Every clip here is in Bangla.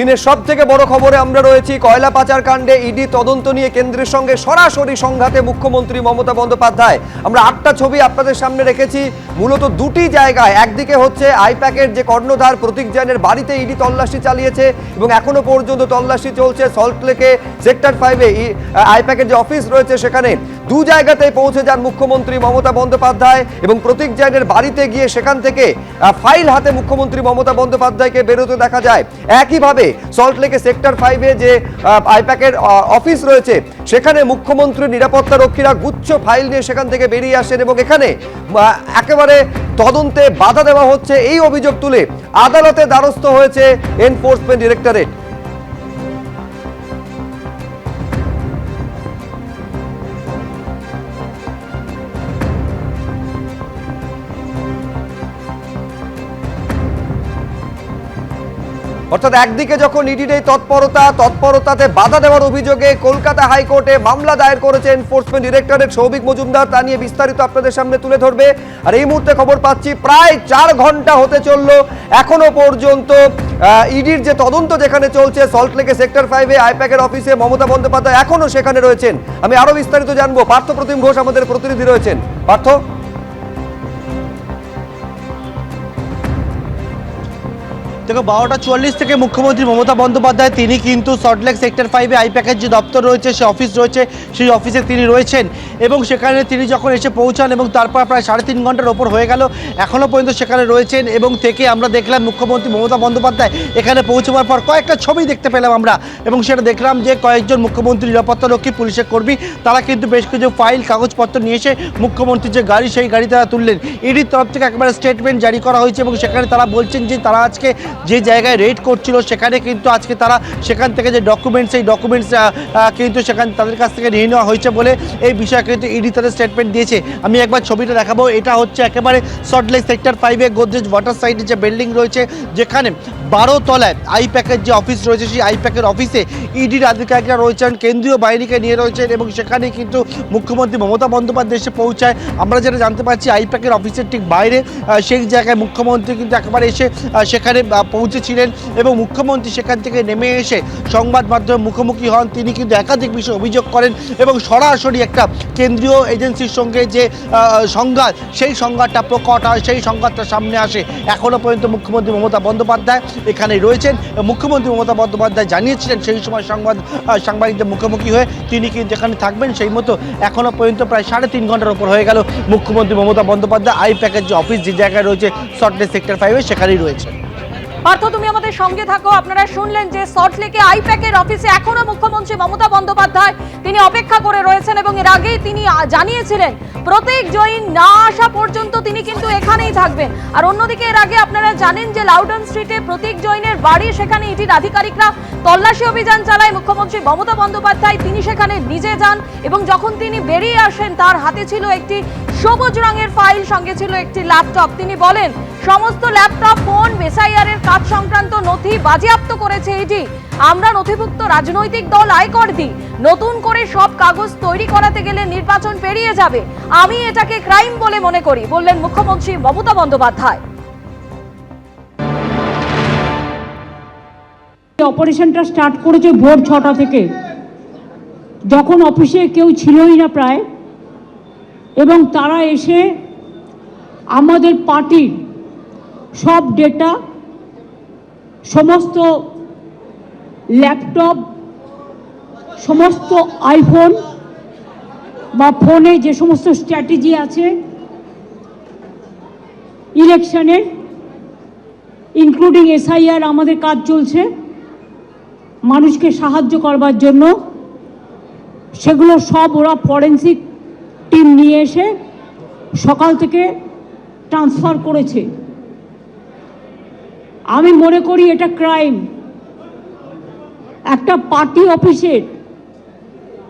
দিনের সব থেকে বড় খবরে আমরা রয়েছি, কয়লা পাচার কাণ্ডে ইডি তদন্ত নিয়ে কেন্দ্রের সঙ্গে সরাসরি সংঘাতে মুখ্যমন্ত্রী মমতা বন্দ্যোপাধ্যায়। আমরা আটটা ছবি আপনাদের সামনে রেখেছি। মূলত দুটি জায়গায়, একদিকে হচ্ছে আইপ্যাকের যে কর্ণধার প্রতীক জৈনের বাড়িতে ইডি তল্লাশি চালিয়েছে এবং এখনও পর্যন্ত তল্লাশি চলছে সল্টলেকে সেক্টর ফাইভে আইপ্যাকের যে অফিস রয়েছে সেখানে। দু জায়গাতে পৌঁছে যান মুখ্যমন্ত্রী মমতা বন্দ্যোপাধ্যায় এবং প্রতীক জৈনের বাড়িতে গিয়ে সেখান থেকে ফাইল হাতে মুখ্যমন্ত্রী মমতা বন্দ্যোপাধ্যায়কে বেরোতে দেখা যায়। একইভাবে সল্টলেকে সেক্টর ফাইভে যে আইপ্যাকের অফিস রয়েছে, সেখানে মুখ্যমন্ত্রী নিরাপত্তা রক্ষীরা গুচ্ছ ফাইল নিয়ে সেখান থেকে বেরিয়ে আসেন এবং এখানে একেবারে তদন্তে বাধা দেওয়া হচ্ছে। এই অভিযোগ তুলে আদালতে দ্বারস্থ হয়েছে এনফোর্সমেন্ট ডিরেক্টরেট অর্থাৎ একদিকে যখন ইডির এই তৎপরতা, তৎপরতাতে বাধা দেওয়ার অভিযোগে কলকাতা হাইকোর্টে মামলা দায়ের করেছে এনফোর্সমেন্ট ডিরেক্টরেট সৌভিক মজুমদার, তা নিয়ে বিস্তারিত আপনাদের সামনে তুলে ধরবে। আর এই মুহূর্তে খবর পাচ্ছি, প্রায় চার ঘণ্টা হতে চলল, এখনও পর্যন্ত ইডির যে তদন্ত যেখানে চলছে সল্টলেকে সেক্টর ফাইভে আইপ্যাকের অফিসে মমতা বন্দ্যোপাধ্যায় এখনও সেখানে রয়েছেন। আমি আরও বিস্তারিত জানব। পার্থ প্রতিম ঘোষ আমাদের প্রতিনিধি রয়েছেন। পার্থ? দেখো, বারোটা চুয়াল্লিশ থেকে মুখ্যমন্ত্রী মমতা বন্দ্যোপাধ্যায়, তিনি কিন্তু সল্টলেক সেক্টর ফাইভে আইপ্যাকের যে দপ্তর রয়েছে, সে অফিস রয়েছে, সেই অফিসে তিনি রয়েছেন। এবং সেখানে তিনি যখন এসে পৌঁছান এবং তারপর প্রায় সাড়ে তিন ঘণ্টার ওপর হয়ে গেল, এখনও পর্যন্ত সেখানে রয়েছেন এবং থেকে আমরা দেখলাম মুখ্যমন্ত্রী মমতা বন্দ্যোপাধ্যায় এখানে পৌঁছবার পর কয়েকটা ছবি দেখতে পেলাম আমরা এবং সেটা দেখলাম যে কয়েকজন মুখ্যমন্ত্রী নিরাপত্তা রক্ষী, পুলিশের কর্মী, তারা কিন্তু বেশ কিছু ফাইল কাগজপত্র নিয়ে এসে মুখ্যমন্ত্রীর যে গাড়ি, সেই গাড়ি তারা তুললেন। ইডির তরফ থেকে একেবারে স্টেটমেন্ট জারি করা হয়েছে এবং সেখানে তারা বলছেন যে তারা আজকে যে জায়গায় রেড করছিল, সেখানে কিন্তু আজকে তারা সেখান থেকে যে ডকুমেন্টস সেই ডকুমেন্টস কিন্তু সেখান তাদের কাছ থেকে নিয়ে নেওয়া হয়েছে বলে এই বিষয়ে কিন্তু ইডি তাদের স্টেটমেন্ট দিয়েছে। আমি একবার ছবিটা দেখাবো। এটা হচ্ছে একেবারে সল্টলেক সেক্টর ফাইভে গোদরেজ ওয়াটার সাইডে যে বিল্ডিং রয়েছে, যেখানে বারো তলায় আইপ্যাকের যে অফিস রয়েছে, সেই আইপ্যাকের অফিসে ইডির আধিকারিকরা রয়েছেন, কেন্দ্রীয় বাহিনীকে নিয়ে রয়েছেন এবং সেখানে কিন্তু মুখ্যমন্ত্রী মমতা বন্দ্যোপাধ্যায় এসে পৌঁছায়। আমরা যেটা জানতে পারছি আইপ্যাকের অফিসের ঠিক বাইরে সেই জায়গায় মুখ্যমন্ত্রী কিন্তু একেবারে এসে সেখানে পৌঁছেছিলেন এবং মুখ্যমন্ত্রী সেখান থেকে নেমে এসে সংবাদ মাধ্যমে মুখোমুখি হন। তিনি কিন্তু একাধিক বিষয়ে অভিযোগ করেন এবং সরাসরি একটা কেন্দ্রীয় এজেন্সির সঙ্গে যে সংঘাত, সেই সংঘাতটা প্রকট হয়, সেই সংঘাতটা সামনে আসে। এখনও পর্যন্ত মুখ্যমন্ত্রী মমতা বন্দ্যোপাধ্যায় এখানে রয়েছেন। মুখ্যমন্ত্রী মমতা বন্দ্যোপাধ্যায় জানিয়েছিলেন সেই সময় সংবাদ সাংবাদিকদের মুখোমুখি হয়ে তিনি কিন্তু এখানে থাকবেন। সেই মতো এখনও পর্যন্ত প্রায় সাড়ে তিন ঘণ্টার উপর হয়ে গেল। মুখ্যমন্ত্রী মমতা বন্দ্যোপাধ্যায় আই প্যাকের যে অফিস, যে জায়গায় রয়েছে, সল্টলেক সেক্টর ফাইভে সেখানেই রয়েছে পার্থ, তুমি আমাদের সঙ্গে থাকো। আপনারা শুনলেন যে সল্টলেকে আইপ্যাকের অফিসে এখনও মুখ্যমন্ত্রী মমতা বন্দ্যোপাধ্যায় তিনি অপেক্ষা করে রয়েছেন এবং এর আগেই তিনি জানিয়েছিলেন, প্রত্যেক জয়ীন না আসা পর্যন্ত তিনি কিন্তু এখানেই থাকবেন। আর অন্যদিকে এর আগে আপনারা জানেন যে লাউডন স্ট্রিটে প্রতীক জৈনের বাড়ি, সেখানে ইডির আধিকারিকরা তল্লাশি অভিযান চালায়। মুখ্যমন্ত্রী মমতা বন্দ্যোপাধ্যায় তিনি সেখানে নিজে যান এবং যখন তিনি বেরিয়ে আসেন, তার হাতে ছিল একটি সবুজ রঙের ফাইল সঙ্গে ছিল একটি ল্যাপটপ। তিনি বলেন, সমস্ত ল্যাপটপ, ফোন এর কাজ সংক্রান্ত নথি বাজেয়াপ্ত করেছে ইডি আমরা নথিভুক্ত রাজনৈতিক দল আয়কর দিই। নতুন করে সব কাগজ তৈরি করাতে গেলে নির্বাচন পেরিয়ে যাবে। আমি এটাকে ক্রাইম বলে মনে করি, বললেন মুখ্যমন্ত্রী মমতা বন্দ্যোপাধ্যায়। অপারেশনটা স্টার্ট করেছে ভোর ছটা থেকে। যখন অফিসে কেউ ছিলই না প্রায় এবং তারা এসে আমাদের পার্টির সব ডেটা সমস্ত ল্যাপটপ সমস্ত আইফোন বা ফোনে যে সমস্ত স্ট্র্যাটেজি আছে ইলেকশনের ইনক্লুডিং এসআইআর আমাদের কাজ চলছে, মানুষকে সাহায্য করবার জন্য, সেগুলো সব ওরা ফরেন্সিক টিম নিয়ে এসে সকাল থেকে ট্রান্সফার করেছে। আমি মনে করি এটা ক্রাইম। একটা পার্টি অফিসের,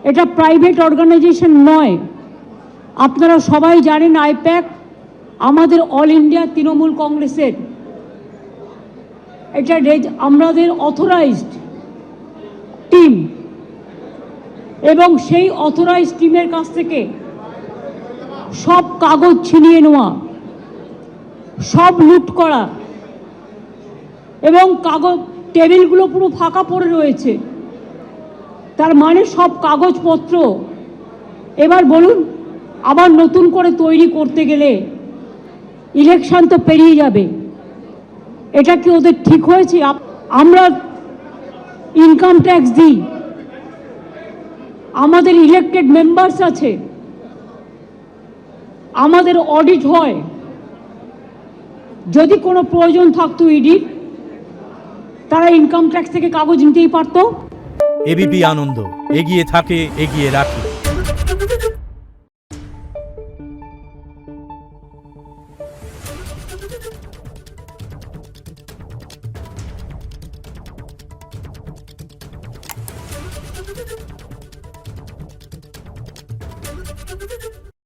এটা প্রাইভেট অর্গানাইজেশন নয়। আপনারা সবাই জানেন আইপ্যাক, আমাদের অল ইন্ডিয়া তৃণমূল কংগ্রেসের। এটা আমাদের অথরাইজড টিম এবং সেই অথরাইজ টিমের কাছ থেকে সব কাগজ ছিনিয়ে নেওয়া, সব লুট করা এবং কাগজ, টেবিলগুলো পুরো ফাঁকা পড়ে রয়েছে। তার মানে সব কাগজপত্র। এবার বলুন, আবার নতুন করে তৈরি করতে গেলে ইলেকশন তো পেরিয়ে যাবে। এটা কি ওদের ঠিক হয়েছে? আমরা ইনকাম ট্যাক্স দিই। আমাদের ইলেকটেড মেম্বার্স আছে। আমাদের অডিট হয়। যদি কোনো প্রয়োজন থাকতো ইডির তারা ইনকাম ট্যাক্স থেকে কাগজ নিতেই পারতো। এবিপি আনন্দ, এগিয়ে থাকে, এগিয়ে রাখে।